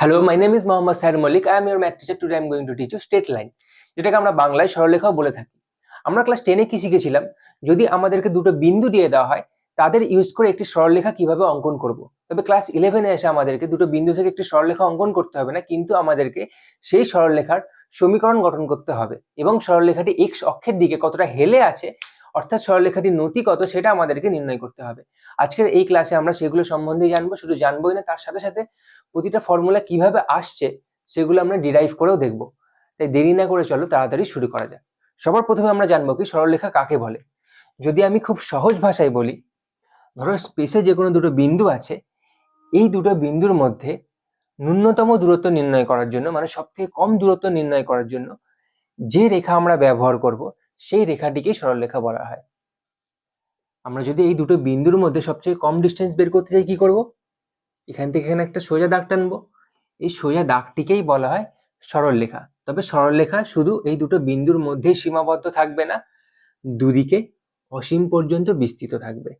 Hello my name is Mohammad sir Mallick I am your math teacher today I am going to teach you straight line যেটাকে আমরা বাংলায় সরলরেখাও বলে থাকি। আমরা class টেনে কি শিখেছিলাম? যদি আমাদেরকে দুটো বিন্দু দিয়ে দেওয়া হয়, তাদের ইউজ করে একটি সরলরেখা কীভাবে অঙ্কন করব? তবে ক্লাস ইলেভেনে এসে আমাদেরকে দুটো বিন্দু থেকে একটি সরলরেখা অঙ্কন করতে হবে না, কিন্তু আমাদেরকে সেই সরলরেখার সমীকরণ গঠন করতে হবে এবং সরলরেখাটি এক্স অক্ষের দিকে কতটা হেলে আছে অর্থাৎ সরলরেখাটির নতি কত সেটা আমাদেরকে নির্ণয় করতে হবে। আজকের এই ক্লাসে আমরা সেগুলো সম্বন্ধে জানব, শুধু জানবোই না, তার সাথে সাথে প্রতিটা ফর্মুলা কীভাবে আসছে সেগুলো আমরা ডিরাইভ করেও দেখব। তাই দেরি না করে চলো তাড়াতাড়ি শুরু করা যাক। সবার প্রথমে আমরা জানব কি সরলরেখা কাকে বলে? যদি আমি খুব সহজ ভাষায় বলি, ধরো স্পেসে যে কোনো দুটো বিন্দু আছে, এই দুটো বিন্দুর মধ্যে ন্যূনতম দূরত্ব নির্ণয় করার জন্য মানে সব থেকে কম দূরত্ব নির্ণয় করার জন্য যে রেখা আমরা ব্যবহার করব সেই রেখাটিকেই সরলরেখা বলা হয়। আমরা যদি এই দুটো বিন্দুর মধ্যে সবচেয়ে কম ডিস্টেন্স বের করতে চাই, কি করব? এখান থেকে এখানে একটা সোজা দাগ টানবো। এই সোজা দাগটিকেই বলা হয় সরলরেখা তবে সরলরেখা শুধু এই দুটো বিন্দুর মধ্যেই সীমাবদ্ধ থাকবে না, দুদিকে অসীম পর্যন্ত বিস্তৃত থাকবে।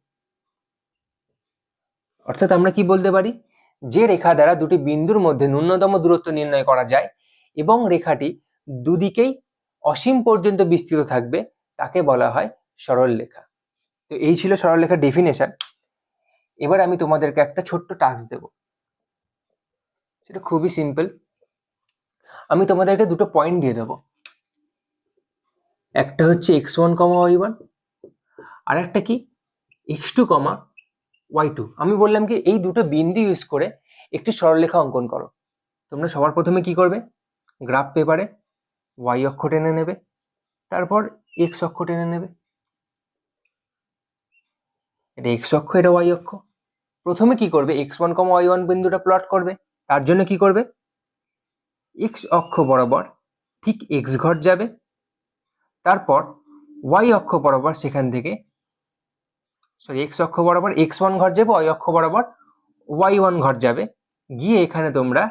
অর্থাৎ আমরা কি বলতে পারি? যে রেখা দ্বারা দুটি বিন্দুর মধ্যে ন্যূনতম দূরত্ব নির্ণয় করা যায় এবং রেখাটি দুদিকেই অসীম পর্যন্ত বিস্তৃত থাকবে, তাকে বলা হয় সরলরেখা তো এই ছিল সরল সরলরেখার ডেফিনেশন এবার আমি তোমাদেরকে একটা ছোট্ট টাস্ক দেব। সেটা খুবই সিম্পল আমি তোমাদেরকে দুটো পয়েন্ট দিয়ে দেবো। একটা হচ্ছে X one comma Y one আর একটা কি? X two comma Y two আমি বললাম কি, এই দুটো বিন্দু ইউজ করে একটি সরলরেখা অঙ্কন করো। তোমরা সবার প্রথমে কি করবে? গ্রাফ পেপারে ওয়াই অক্ষ টেনে নেবে, তারপর এক্স অক্ষ টেনে নেবে। এটা এক্স অক্ষ, এটা ওয়াই অক্ষ। প্রথমে কি করবে? X one comma Y one বিন্দুটা প্লট করবে, তার জন্য কি করবে? এক্স অক্ষ বরাবর ঠিক এক্স ঘর যাবে, তারপর ওয়াই অক্ষ বরাবর সেখান থেকে সরি এক্স অক্ষ বরাবর এক্স ওয়ান ঘর যাবে ওয়াই অক্ষ বরাবর ওয়াই ওয়ান ঘর যাবে। গিয়ে এখানে তোমরা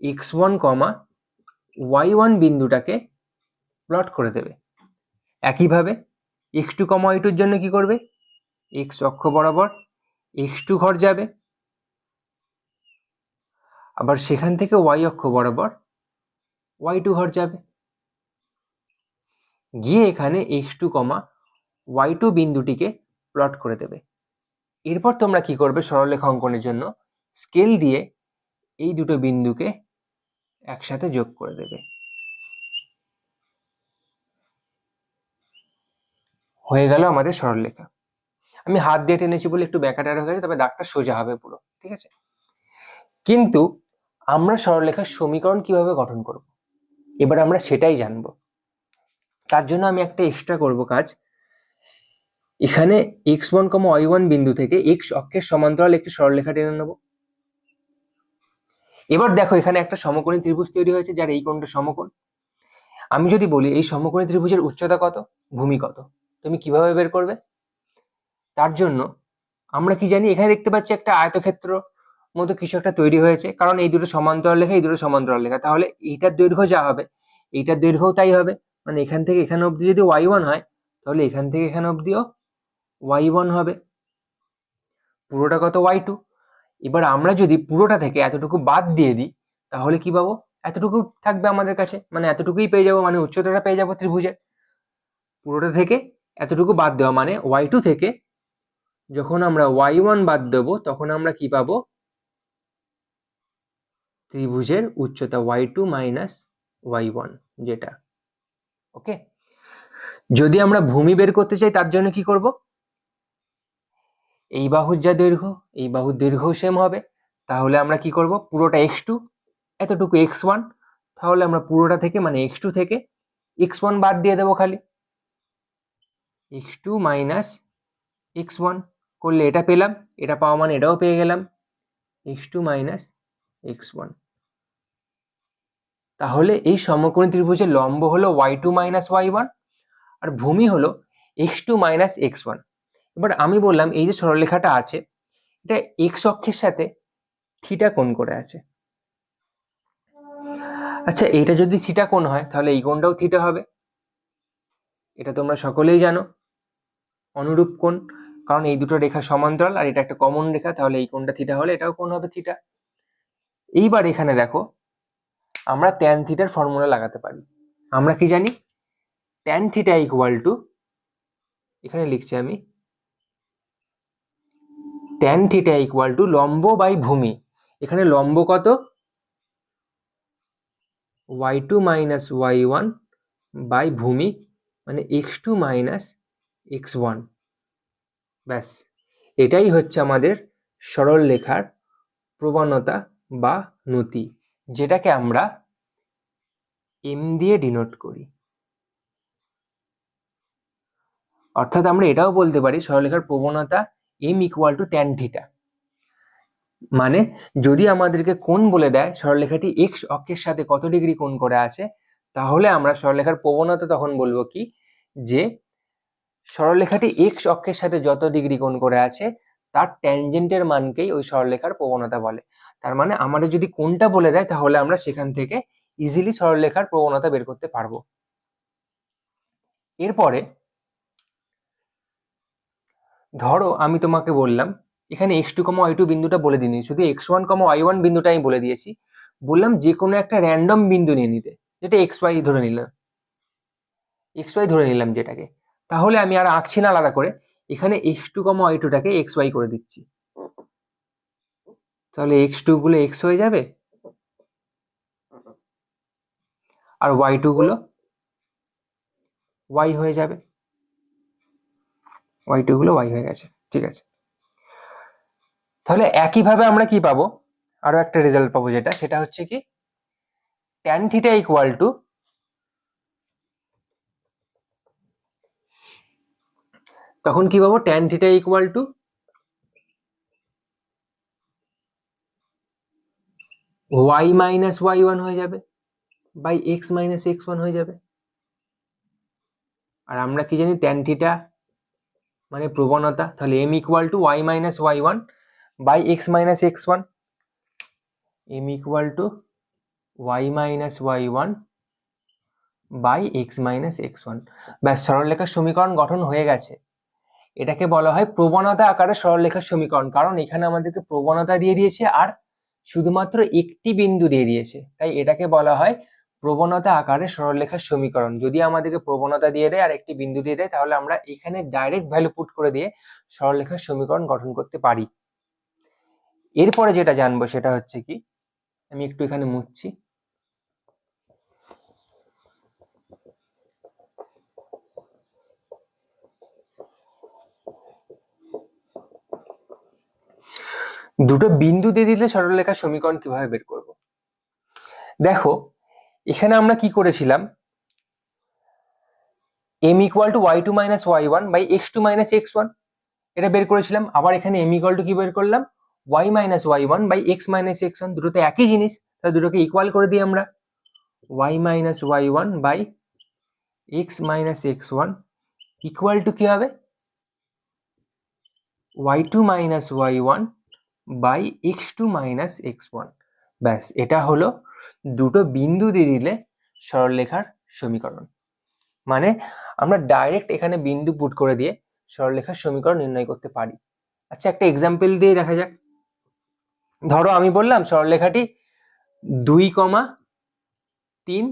X one comma Y one বিন্দুটাকে plot করে দেবে। একইভাবে এক্স টু কমা ওয়াই টুর জন্য কি করবে? এক্স অক্ষ বরাবর এক্স টু ঘর যাবে। আবার সেখান থেকে ওয়াই অক্ষ বরাবর ওয়াই টু ঘর যাবে। গিয়ে এখানে X two comma Y two বিন্দুটিকে প্লট করে দেবে। এরপর তোমরা কি করবে সরলরেখা অঙ্কনের জন্য? স্কেল দিয়ে এই দুটো বিন্দুকে একসাথে যোগ করে দেবে। হয়ে গেল আমাদের সরলরেখা। আমি হাত দিয়ে টেনেছি বলে একটু ব্যাকাটার হয়ে গেছে, তবে দাগটা সোজা হবে পুরো, ঠিক আছে? কিন্তু আমরা সরলরেখার সমীকরণ কীভাবে গঠন করব? এবার আমরা সেটাই জানব। তার জন্য আমি একটা এক্সট্রা করব কাজ। এখানে X one comma Y one বিন্দু থেকে এক্স অক্ষের সমান্তরাল একটি সরলরেখা টেনে নেব। এবার দেখো, এখানে একটা সমকোণী ত্রিভুজ তৈরি হয়েছে, যার এই কোণটা সমকোণ। আমি যদি বলি, এই সমকোণী ত্রিভুজের উচ্চতা কত? ভূমি কত? তুমি কীভাবে বের করবে? তার জন্য আমরা কি জানি, এখানে দেখতে পাচ্ছি একটা আয়তক্ষেত্র মতো কিছু একটা তৈরি হয়েছে, কারণ এই দুটো সমান্তরাল লেখা, এই দুটো সমান্তরাল লেখা। তাহলে এইটার দৈর্ঘ্য যা হবে, এইটার দৈর্ঘ্যও তাই হবে। মানে এখান থেকে এখানে অবধি যদি ওয়াই ওয়ান হয়, তাহলে এখান থেকে এখানে অবধিও ওয়াই ওয়ান হবে। পুরোটা কত? Y two. এবার আমরা যদি পুরোটা থেকে এতটুকু বাদ দিয়ে দিই, তাহলে কি পাবো? এতটুকু থাকবে আমাদের কাছে মানে এতটুকুই পেয়ে যাব মানে উচ্চতাটা পেয়ে যাব ত্রিভুজের। পুরোটা থেকে এতটুকু বাদ দেওয়া মানে ওয়াই টু থেকে যখন আমরা ওয়াই ওয়ান বাদ দেবো, তখন আমরা কি পাবো? ত্রিভুজের উচ্চতা Y two minus Y one যেটা। ওকে যদি আমরা ভূমি বের করতে চাই, তার জন্য কি করব? এই বাহুর যা দৈর্ঘ্য, এই বাহুর দৈর্ঘ্য সেম হবে। তাহলে আমরা কি করব? পুরোটা এক্স টু এতটুকু এক্স ওয়ান তাহলে আমরা পুরোটা থেকে মানে এক্স টু থেকে এক্স ওয়ান বাদ দিয়ে দেবো খালি। X two minus X one করলে এটা পেলাম, এটা পাওয়া মানে এটাও পেয়ে গেলাম। X two minus X one তাহলে এই সমকোণী ত্রিভুজের লম্ব হলো Y two minus Y one আর ভূমি হলো X two minus X one এবার আমি বললাম, এই যে সরলরেখাটা আছে, এটা এক্স অক্ষের সাথে থিটা কোণ করে আছে। আচ্ছা এইটা যদি থিটা কোণ হয়, তাহলে এই কোণটাও থিটা হবে। এটা তোমরা সকলেই জানো, অনুরূপ কোণ, কারণ এই দুটো রেখা সমান্তরাল, আর এটা একটা কমন রেখা, তাহলে এই কোণটা থিটা হলে এটাও কোণ হবে থিটা এইবার এখানে দেখো, আমরা ট্যান থিটার ফর্মুলা লাগাতে পারি। আমরা কি জানি? ট্যান থিটা ইকুয়াল টু এখানে লিখছি আমি ট্যান থিটা ইকুয়াল টু লম্ব বাই ভূমি। এখানে লম্ব কত? Y two minus Y one by ভূমি মানে X two minus X one ব্যাস, এটাই হচ্ছে আমাদের সরল লেখার প্রবণতা বা নতি, যেটাকে আমরা এম দিয়ে ডিনোট করি। অর্থাৎ আমরা এটাও বলতে পারি সরলরেখার প্রবণতা M equal to tan theta মানে যদি আমাদেরকে কোণ বলে দেয়, সরলরেখাটি এক্স অক্ষের সাথে কত ডিগ্রি কোণ করে আছে, তাহলে আমরা সরলরেখার প্রবণতা তখন বলব কি? যে সরলরেখাটি এক্স অক্ষের সাথে যত ডিগ্রি কোণ করে আছে, তার ট্যানজেন্টের মানকেই ওই সরলরেখার প্রবণতা বলে। তার মানে আমাদের যদি কোনটা বলে দেয়, তাহলে আমরা সেখান থেকে ইজিলি সরলরেখার প্রবণতা বের করতে পারব। এরপরে ধরো আমি তোমাকে বললাম, এখানে X two comma Y two বিন্দুটা বলে দিইনি, শুধু X one comma Y one বিন্দুটা আমি বলে দিয়েছি। বললাম যে কোনো একটা র্যান্ডম বিন্দু নিয়ে নিতে, যেটা এক্স ওয়াই ধরে নিলাম এক্স ওয়াই ধরে নিলাম যেটাকে। তাহলে আমি আর আঁকছি না আলাদা করে, এখানে এক্স টু কমা ওয়াই টুটাকে এক্স ওয়াই করে দিচ্ছি। তাহলে এক্স টু গুলো এক্স হয়ে যাবে? আর ওয়াই টু গুলো ওয়াই হয়ে যাবে? ওয়াই টু গুলো ওয়াই হয়ে গেছে, ঠিক আছে? তাহলে একইভাবে আমরা কি পাবো? আরও একটা রেজাল্ট পাবো যেটা, সেটা হচ্ছে কি ট্যান থিটা ইকুয়াল টু তখন কি পাবো? Tan theta equal to Y minus Y one হয়ে যাবে by X minus X one হয়ে যাবে। আর আমরা কি জানি? ট্যান থিটা মানে প্রবণতা, তাহলে M equal to Y minus Y one by X minus X one M equal to Y minus Y one by X minus X one ব্যাস, সরলরেখার সমীকরণ গঠন হয়ে গেছে। এটাকে বলা হয় প্রবণতা আকারে সরলরেখার সমীকরণ, কারণ এখানে আমাদেরকে প্রবণতা দিয়ে দিয়েছে আর শুধুমাত্র একটি বিন্দু দিয়ে দিয়েছে। তাই এটাকে বলা হয় প্রবণতা আকারে সরলরেখার সমীকরণ। যদি আমাদেরকে প্রবণতা দিয়ে দেয় আর একটি বিন্দু দিয়ে দেয়, তাহলে আমরা এখানে ডাইরেক্ট ভ্যালু পুট করে দিয়ে সরলরেখার সমীকরণ গঠন করতে পারি। এরপরে যেটা জানব সেটা হচ্ছে কি, আমি একটু এখানে মুছছি। দুটো বিন্দু দিয়ে দিলে সরলরেখার সমীকরণ কীভাবে বের করব? দেখো এখানে আমরা কি করেছিলাম? M equal to Y two minus Y one by X two minus X one এটা বের করেছিলাম। আবার এখানে এম ইকুয়াল টু কি বের করলাম? Y minus Y one by X minus X one দুটোতে একই জিনিস, তাহলে দুটোকে ইকুয়াল করে দিই আমরা। Y minus Y one by X minus X one equal to কি হবে? Y two minus Y one by X two minus X one ব্যাস, এটা হলো দুটো বিন্দু দিয়ে দিলে সরলরেখার সমীকরণ। মানে আমরা ডাইরেক্ট এখানে বিন্দু পুট করে দিয়ে সরলরেখার সমীকরণ নির্ণয় করতে পারি। আচ্ছা একটা এক্সাম্পল দিয়ে দেখা যাক। ধরো আমি বললাম সরলরেখাটি দুই কমা তিন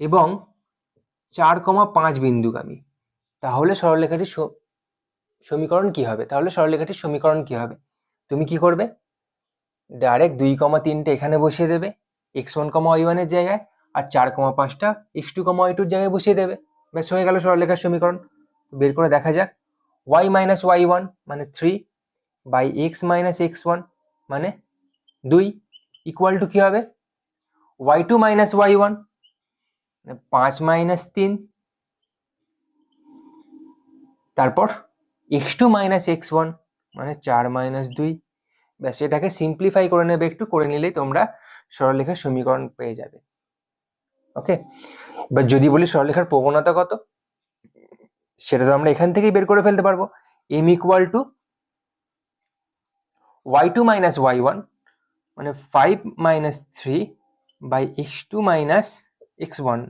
এবং চার কমা পাঁচ বিন্দুগামী। তাহলে সরলরেখাটির সমীকরণ কি হবে? তাহলে সরলরেখাটির সমীকরণ কি হবে? তুমি কি করবে? ডাইরেক্ট দুই কমা তিনটে এখানে বসিয়ে দেবে। এক্স ওয়ান কমা ওয়াই ওয়ানের জায়গায় আর চার কমা পাঁচটা এক্স টু কমা ওয়াই টুর জায়গায় বসিয়ে দেবে। ব্যাস হয়ে গেল সরলরেখার সমীকরণ। বের করে দেখা যাক। ওয়াই মাইনাস ওয়াই ওয়ান মানে three by X minus X one মানে দুই। ইকুয়াল টু কি হবে? Y two minus Y one পাঁচ মাইনাস তিন। তারপর X two minus X one মানে চার মাইনাস দুই। ব্যাস, এটাকে সিম্পলিফাই করে নেবে একটু, করে নিলেই তোমরা সরলরেখার সমীকরণ পেয়ে যাবে। ওকে এবার যদি বলি সরলরেখার প্রবণতা কত? সেটা তো আমরা এখান থেকেই বের করে ফেলতে পারব। M equal to Y two minus Y one মানে five minus three by X two minus X one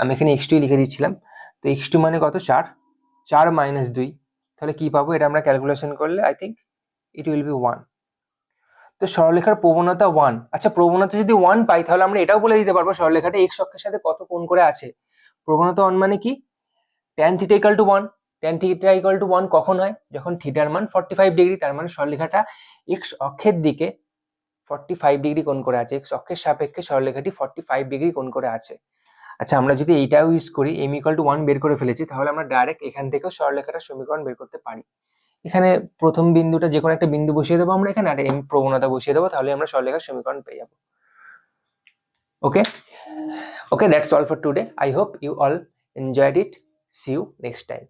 আমি এখানে এক্স টুই লিখে দিচ্ছিলাম। তো এক্স টু মানে কত? চার। চার মাইনাস দুই। তাহলে কী পাবো? এটা আমরা ক্যালকুলেশন করলে I think it will be one তো সরলরেখার প্রবণতা ওয়ান আচ্ছা প্রবণতা যদি ওয়ান পাই, তাহলে আমরা এটাও বলে দিতে পারব সরলরেখাটা এক্স অক্ষের সাথে কত কোণ করে আছে। প্রবণতা ওয়ান মানে কি? Tan theta equal to one tan theta equal to one কখন হয়? যখন থিটার মান ফর্টি ফাইভ ডিগ্রি তার মানে সরলরেখাটা এক্স অক্ষের দিকে ফর্টি ফাইভ ডিগ্রি কোণ করে আছে। এক্স অক্ষের সাপেক্ষে সরলরেখাটি ফর্টি ফাইভ ডিগ্রি কোণ করে আছে। আচ্ছা আমরা যদি এইটাও ইউজ করি এম ইকাল টু ওয়ান বের করে ফেলেছি, তাহলে আমরা ডাইরেক্ট এখান থেকেও সরলরেখাটার সমীকরণ বের করতে পারি। এখানে প্রথম বিন্দুটা যে কোনো একটা বিন্দু বসিয়ে দেবো আমরা এখানে, আর এম প্রবণতা বসিয়ে দেবো, তাহলে আমরা সরলেখার সমীকরণ পেয়ে যাব। Okay okay that's all for today I hope you all enjoyed it see you next time